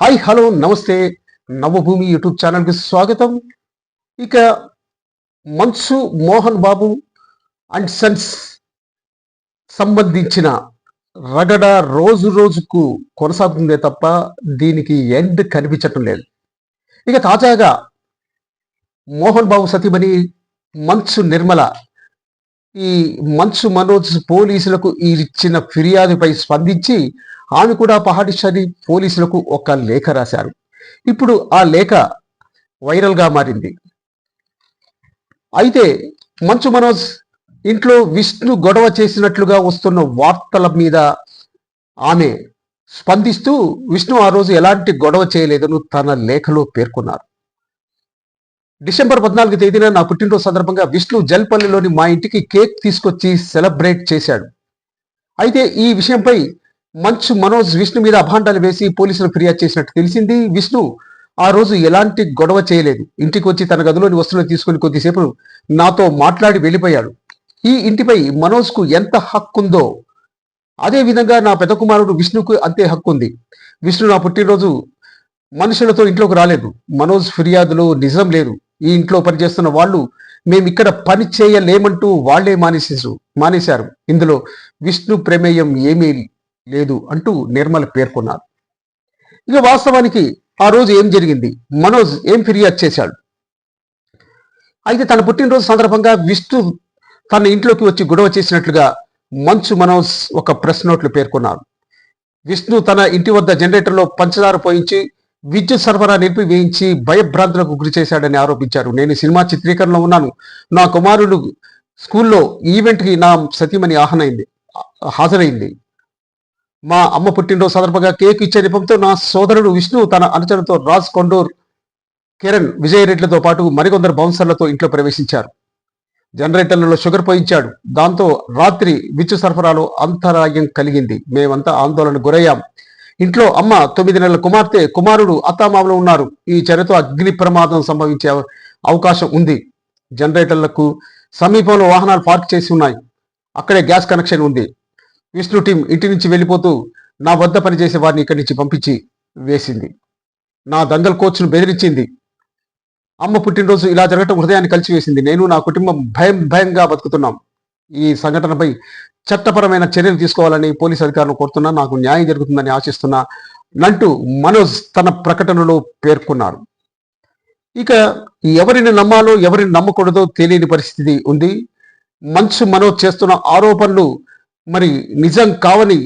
Hi hello నమస్తే. Navabhoomi YouTube ఛానల్కి స్వాగతం. ఇక మన్సు మోహన్ బాబు అండ్ సన్స్ సంబంధించిన రగడ రోజు రోజుకు కొనసాగుతుందే తప్ప దీనికి ఎండ్ కనిపించటం లేదు. ఇక తాజాగా మోహన్ బాబు సతీమణి మన్సు నిర్మల ఈ మన్సు మనోజ్ పోలీసులకు ఇచ్చిన ఫిర్యాదుపై స్పందించి ఆమె కూడా పహాడిషారి పోలీసులకు ఒక లేఖ రాశారు. ఇప్పుడు ఆ లేఖ వైరల్గా మారింది. అయితే మంచు మనోజ్ ఇంట్లో విష్ణు గొడవ చేసినట్లుగా వస్తున్న వార్తల మీద ఆమె స్పందిస్తూ విష్ణు ఆ రోజు ఎలాంటి గొడవ చేయలేదని తన లేఖలో పేర్కొన్నారు. డిసెంబర్ పద్నాలుగు తేదీన నా పుట్టినరోజు సందర్భంగా విష్ణు జల్పల్లిలోని మా ఇంటికి కేక్ తీసుకొచ్చి సెలబ్రేట్ చేశాడు. అయితే ఈ విషయంపై మంచు మనోజ్ విష్ణు మీద అభాండాలు వేసి పోలీసులు ఫిర్యాదు చేసినట్టు తెలిసింది. విష్ణు ఆ రోజు ఎలాంటి గొడవ చేయలేదు. ఇంటికి వచ్చి తన గదిలోని వస్తువులు తీసుకుని కొద్దిసేపు నాతో మాట్లాడి వెళ్ళిపోయాడు. ఈ ఇంటిపై మనోజ్కు ఎంత హక్కు ఉందో అదే విధంగా నా పెద్ద కుమారుడు విష్ణుకు అంతే హక్కు ఉంది విష్ణు నా పుట్టినరోజు మనుషులతో ఇంట్లోకి రాలేదు. మనోజ్ ఫిర్యాదులో నిజం లేదు. ఈ ఇంట్లో పనిచేస్తున్న వాళ్ళు మేము ఇక్కడ పని చేయలేమంటూ వాళ్ళే మానేసేసు మానేశారు. ఇందులో విష్ణు ప్రమేయం ఏమీ లేదు అంటూ నిర్మల పేర్కొన్నారు. ఇక వాస్తవానికి ఆ రోజు ఏం జరిగింది? మనోజ్ ఏం ఫిర్యాదు చేశాడు? అయితే తన పుట్టినరోజు సందర్భంగా విష్ణు తన ఇంట్లోకి వచ్చి గొడవ చేసినట్లుగా మంచు మనోజ్ ఒక ప్రెస్ నోట్లు పేర్కొన్నారు. విష్ణు తన ఇంటి వద్ద జనరేటర్లో పంచదార పోయించి విద్యుత్ సరఫరా నిలిపివేయించి భయభ్రాంతులకు గురి చేశాడని ఆరోపించారు. నేను సినిమా చిత్రీకరణలో ఉన్నాను. నా కుమారుడు స్కూల్లో ఈవెంట్కి నా సతీమణి ఆహనైంది హాజరైంది. మా అమ్మ పుట్టినరోజు సందర్భంగా కేక్ ఇచ్చే నిపంతో నా సోదరుడు విష్ణు తన అనుచరులతో రాజ్ కొండూర్ కిరణ్ విజయరెడ్డిలతో పాటు మరికొందరు బౌన్సర్లతో ఇంట్లో ప్రవేశించారు. జనరేటర్లలో షుగర్ పోయించాడు. దాంతో రాత్రి విద్యుత్ సరఫరాలో అంతరాయం కలిగింది. మేమంతా ఆందోళన గురయ్యాం. ఇంట్లో అమ్మ తొమ్మిది నెలల కుమార్తె కుమారుడు అత్తామామలు ఉన్నారు. ఈ చర్యతో అగ్ని ప్రమాదం సంభవించే అవకాశం ఉంది. జనరేటర్లకు సమీపంలో వాహనాలు పార్క్ చేసి ఉన్నాయి. అక్కడే గ్యాస్ కనెక్షన్ ఉంది. విష్ణు టీం ఇంటి నుంచి వెళ్ళిపోతూ నా వద్ద పనిచేసే వారిని ఇక్కడి నుంచి పంపించి వేసింది. నా దంగల్ కోచ్ను బెదిరించింది. అమ్మ పుట్టినరోజు ఇలా జరగటం హృదయాన్ని కలిసివేసింది. నేను నా కుటుంబం భయం భయంగా బతుకుతున్నాం. ఈ సంఘటనపై చట్టపరమైన చర్యలు తీసుకోవాలని పోలీస్ అధికారులను కోరుతున్నా నాకు న్యాయం జరుగుతుందని ఆశిస్తున్నా నంటూ మనోజ్ తన ప్రకటనలో పేర్కొన్నారు. ఇక ఎవరిని నమ్మాలో ఎవరిని నమ్మకూడదో తెలియని పరిస్థితి ఉంది. మంచు మనోజ్ చేస్తున్న ఆరోపణలు మరి నిజం కావని